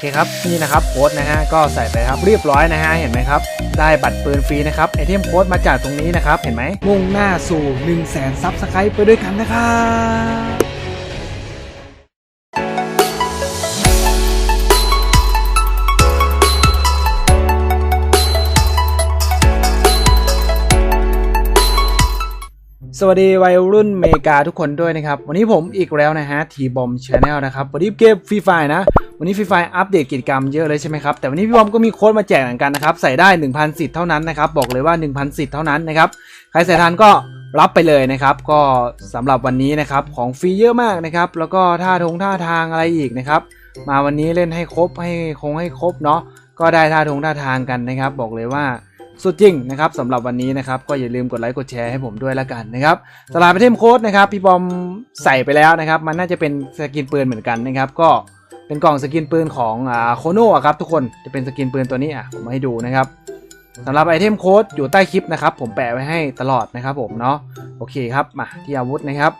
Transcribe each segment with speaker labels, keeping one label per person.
Speaker 1: เคครับนี่นะครับโค้ดนะฮะก็ใส่ไปครับเรียบร้อยนะฮะเห็นไหมครับ ได้บัตรปืนฟรีนะครับไอเทมโค้ดมาจากตรงนี้นะครับเห็นไหมมุ่งหน้าสู่1 0 0 0 0แสนซับสไครป์ไปด้วยกันนะครับ สวัสดีวัยรุ่นเมกาทุกคนด้วยนะครับ วันนี้ผมอีกแล้วนะฮะทีบอมชาแนลนะครับวันนี้เกมฟรีไฟนะ วันนี้ฟรีไฟอัปเดตกิจกรรมเยอะเลยใช่ไหมครับแต่วันนี้พี่บอมก็มีโค้ดมาแจกเหมือนกันนะครับใส่ได้ 1,000สิทธิ์เท่านั้นนะครับบอกเลยว่า 1,000สิทธิ์เท่านั้นนะครับใครใส่ทันก็รับไปเลยนะครับ ก็สำหรับวันนี้นะครับของฟรีเยอะมากนะครับแล้วก็ท่าทงท่าทางอะไรอีกนะครับมาวันนี้เล่นให้ครบให้คงให้ครบเนาะก็ได้ท่าทงท่าทางกันนะครับ บอกเลยว่า สุดจริงนะครับสำหรับวันนี้นะครับก็อย่าลืมกดไลค์กดแชร์ให้ผมด้วยละกันนะครับสลาดประเทศโค้ดนะครับพี่บอมใส่ไปแล้วนะครับ มันน่าจะเป็นสกินปืนเหมือนกันนะครับ ก็เป็นกล่องสกินปืนของอ่าโคโน่ครับทุกคนจะเป็นสกินปืนตัวนี้อะผมมาให้ดูนะครับสำหรับไอเทมโค้ดอยู่ใต้คลิปนะครับ ผมแปะไว้ให้ตลอดนะครับผมเนาะโอเคครับมาที่อาวุธนะครับ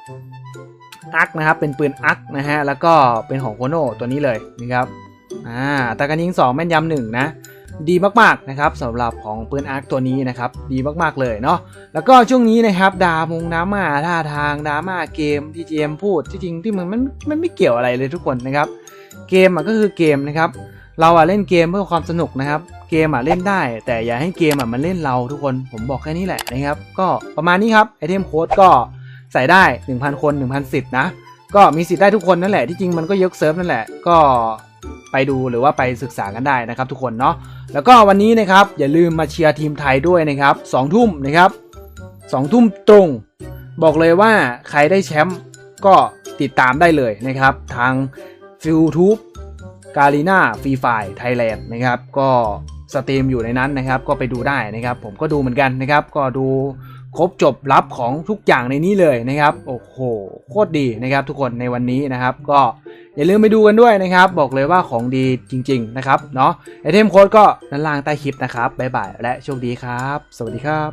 Speaker 1: อักนะครับเป็นปืนอักนะฮะแล้วก็เป็นของโคโน่ตัวนี้เลยนะครับอ่าตากันยิงสองแม่นยำหนึ่งนะ ดีมากๆนะครับสำหรับของปืนอาร์คตัวนี้นะครับดีมากๆเลยเนาะแล้วก็ช่วงนี้นะครับดามงน้ำมาท่าทางดราม่าเกมที่เจมพูดที่จริงที่มันมันมันไม่เกี่ยวอะไรเลยทุกคนนะครับ เกมอะก็คือเกมนะครับเราอะเล่นเกมเพื่อความสนุกนะครับ เกมอะเล่นได้ แต่อย่าให้เกมอะมันเล่นเราทุกคนผมบอกแค่นี้แหละนะครับ ก็ประมาณนี้ครับไอเทมโค้ดก็ใส่ได้ 1,000 คน 1,000สิทธิ์นะก็มีสิทธิ์ได้ทุกคนนั่นแหละที่จริงมันก็ยกเซิร์ฟนั่นแหละก็ ไปดูหรือว่าไปศึกษากันได้นะครับทุกคนเนาะแล้วก็วันนี้นะครับอย่าลืมมาเชียร์ทีมไทยด้วยนะครับสองทุ่มนะครับสองทุ่มตรง บอกเลยว่าใครได้แชมป์ก็ติดตามได้เลยนะครับ ทาง YouTube กา i ีนาฟรีไฟไทยแลนด์นะครับ ก็สตรีมอยู่ในนั้นนะครับ ก็ไปดูได้นะครับ ผมก็ดูเหมือนกันนะครับ ก็ดู ครบจบลับของทุกอย่างในนี้เลยนะครับ โอ้โหโคตรดีนะครับ ทุกคนในวันนี้นะครับ ก็อย่าลืมไปดูกันด้วยนะครับ บอกเลยว่าของดีจริง ๆ นะครับเนาะไอเทมโค้ดก็ด้านล่างใต้คลิปนะครับบ๊ายบายและโชคดีครับ สวัสดีครับ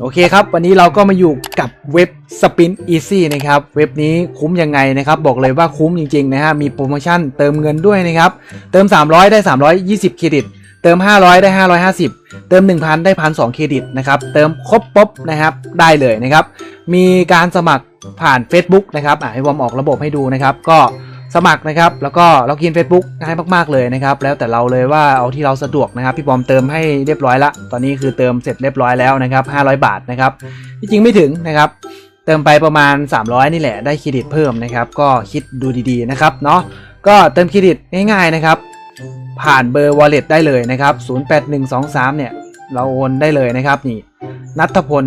Speaker 1: โอเคครับ วันนี้เราก็มาอยู่กับเว็บ Spin Easy นะครับ เว็บนี้คุ้มยังไงนะครับ บอกเลยว่าคุ้มจริงๆนะฮะมีโปรโมชั่นเติมเงินด้วยนะครับ เติม 300 ได้ 320 เครดิต เติม 500 ได้ 550 เติม 1,000 ได้1,200เครดิตนะครับ เติมครบปุ๊บนะครับ ได้เลยนะครับ มีการสมัครผ่าน Facebook นะครับอะให้วอมออกระบบให้ดูนะครับ ก็สมัครนะครับ แล้วก็เรากิน Facebook ง่ายมากๆเลยนะครับ แล้วแต่เราเลยว่าเอาที่เราสะดวกนะครับ พี่บอมเติมให้เรียบร้อยละ ตอนนี้คือเติมเสร็จเรียบร้อยแล้วนะครับ 500 บาทนะครับที่จริงไม่ถึงนะครับ เติมไปประมาณ 300 นี่แหละ ได้เครดิตเพิ่มนะครับ ก็คิดดูดีๆนะครับ เนาะ ก็เติมเครดิตง่ายๆนะครับ ผ่านเบอร์ wallet ได้เลยนะครับ 08123 เนี่ย เราโอนได้เลยนะครับนี่นัทพล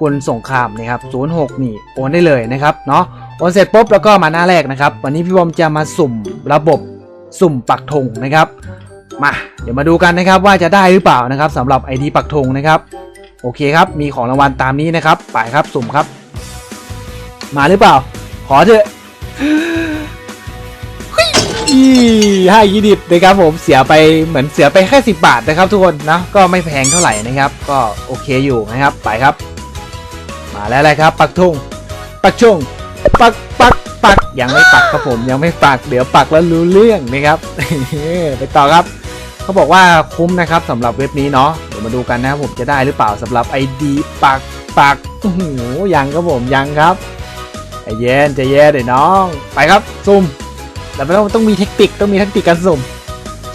Speaker 1: กุลสงครามนะครับ 06 นี่โอนได้เลยนะครับเนาะโอนเสร็จปุ๊บแล้วก็มาหน้าแรกนะครับ วันนี้พี่บอมจะมาสุ่มระบบสุ่มปักธงนะครับ มาเดี๋ยวมาดูกันนะครับว่าจะได้หรือเปล่านะครับสำหรับ ID ปักธงนะครับโอเคครับมีของรางวัลตามนี้นะครับไปครับสุ่มครับ มาหรือเปล่า ขอเถอะ ฮ้ยให้ยีดิตนะครับผมเสียไปเหมือนเสียไปแค่สิบาทนะครับทุกคนนะก็ไม่แพงเท่าไหร่นะครับ ก็โอเคอยู่นะครับไปครับ มาแล้วเลยครับ ปักธงปักชงปักปักปักยังไม่ปักครับผมยังไม่ปักเดี๋ยวปักแล้วรู้เรื่องนะครับไปต่อครับเขาบอกว่าคุ้มนะครับสำหรับเว็บนี้เนาะเดี๋ยวมาดูกันนะครับผมจะได้หรือเปล่าสำหรับ ID ปักปักโอ้โหยังครับผมยังครับใจเย็นใจเย็นเดี๋ยวน้อง ไปครับซุ่ม แต่ไม่ต้องต้องมีเทคนิคต้องมีเทคนิคการสุ่ม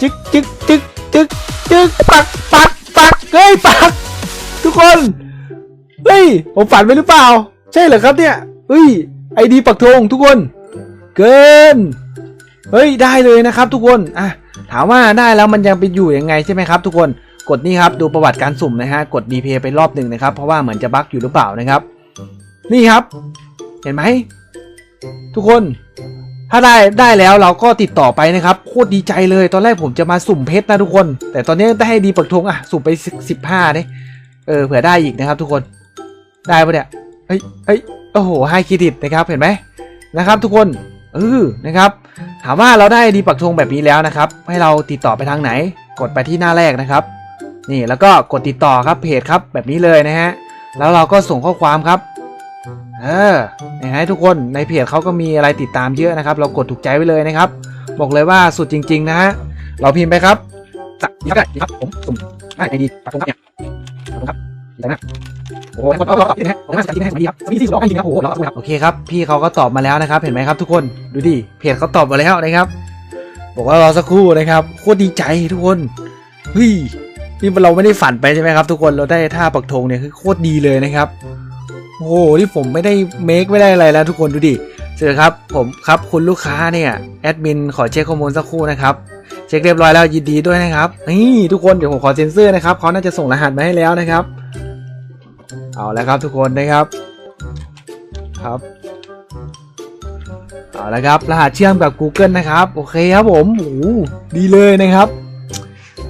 Speaker 1: จึ๊กจึ๊กจึ๊กจึ๊กจึ๊กปักปักปักเฮ้ยปัก ทุกคนเฮ้ยผมฝันไปหรือเปล่า ใช่เหรอครับเนี่ยเฮ้ยไอดีปักธงทุกคน เกินเฮ้ยได้เลยนะครับ ทุกคนอะถามว่าได้แล้วมันยังไปอยู่ยังไงใช่ไหมครับ ทุกคนกดนี่ครับดูประวัติการสุ่มนะฮะกด DP ไปรอบหนึ่งนะครับ เพราะว่าเหมือนจะบั๊กอยู่หรือเปล่านะครับ นี่ครับ เห็นไหมทุกคน ถ้าได้ได้แล้วเราก็ติดต่อไปนะครับโคตรดีใจเลยตอนแรกผมจะมาสุ่มเพชรนะทุกคน แต่ตอนนี้ได้ให้ดีปักธงอะสุ่มไปสิบห้าเนี่ยเออเผื่อได้อีกนะครับ ทุกคนได้ปะเนี่ยเฮ้ยเฮ้ยโอ้โหให้เครดิตนะครับเห็นไหมนะครับ ทุกคนเออนะครับ ถามว่าเราได้ดีปักธงแบบนี้แล้วนะครับ ให้เราติดต่อไปทางไหน กดไปที่หน้าแรกนะครับ นี่แล้วก็กดติดต่อครับเพจครับแบบนี้เลยนะฮะแล้วเราก็ส่งข้อความครับ เออเห็นไหมทุกคนในเพจเขาก็มีอะไรติดตามเยอะนะครับ เรากดถูกใจไว้เลยนะครับ บอกเลยว่าสุดจริง ๆ นะฮะเราพิมพ์ไปครับสักดีครับดีครับผมสุ่มได้ไอดีปักตรงครับเนี่ยขอบคุณครับดีใจนะโอ้โหขอบคุณครับดีนะผมน่าจะดีนะดีครับมีที่สุดจริงครับโอ้โหเราครับโอเคครับพี่เขาก็ตอบมาแล้วนะครับ เห็นไหมครับ ทุกคนดูดิเพจเขาตอบมาแล้วนะครับ บอกว่ารอสักครู่นะครับโคตรดีใจทุกคนเฮ้ยนี่เราไม่ได้ฝันไปใช่ไหมครับ ทุกคนเราได้ท่าปักธงเนี่ยคือโคตรดีเลยนะครับ โอ้โหนี่ผมไม่ได้เมคไม่ได้อะไรแล้วทุกคนดูดิเจอครับผมครับคุณลูกค้าเนี่ยแอดมินขอเช็คข้อมูลสักครู่นะครับเช็คเรียบร้อยแล้วยินดีด้วยนะครับนี่ทุกคนเดี๋ยวผมขอเซ็นเซอร์นะครับเขาน่าจะส่งรหัสมาให้แล้วนะครับ เอาแล้วครับทุกคนนะครับครับเอาละครับรหัสเชื่อมกับ Google นะครับ โอเคครับผมโอ้ดีเลยนะครับ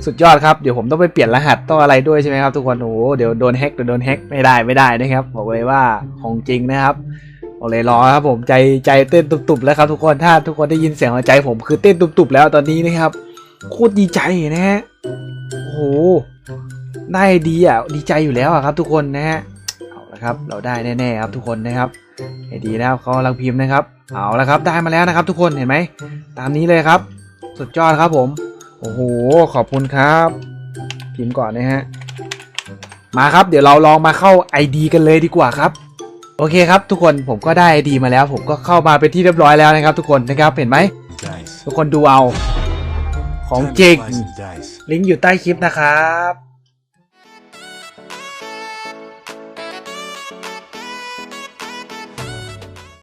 Speaker 1: สุดยอดครับเดี๋ยวผมต้องไปเปลี่ยนรหัสต้องอะไรด้วยใช่ไหมครับทุกคนโอ้โหเดี๋ยวโดนแฮ็กเดี๋ยวโดนแฮ็กไม่ได้ไม่ได้นะครับบอกเลยว่าของจริงนะครับบอกเลยรอครับผมใจใจเต้นตุบๆแล้วครับทุกคนถ้าทุกคนได้ยินเสียงหัวใจผมคือเต้นตุบๆแล้วตอนนี้นะครับโคตรดีใจนะฮะโอ้โหได้ดีอะดีใจอยู่แล้วอะครับ ทุกคนนะฮะเอาละครับ เราได้แน่ๆครับทุกคนนะครับให้ดีนะครับเขากำลังพิมพ์นะครับ เอาละครับได้มาแล้วนะครับ ทุกคนเห็นไหมตามนี้เลยครับ สุดยอดครับผม โอ้โห ขอบคุณครับ พิมพ์ก่อนนะฮะ มาครับ เดี๋ยวเราลองมาเข้า ID กันเลยดีกว่าครับ โอเคครับ ทุกคนผมก็ได้ ID มาแล้ว ผมก็เข้ามาเป็นที่เรียบร้อยแล้วนะครับ ทุกคนนะครับเห็นไหม
Speaker 2: Dice.
Speaker 1: ทุกคนดูเอาของ
Speaker 2: Time to
Speaker 1: จริง
Speaker 2: slice and dice.
Speaker 1: ลิงก์อยู่ใต้คลิปนะครับ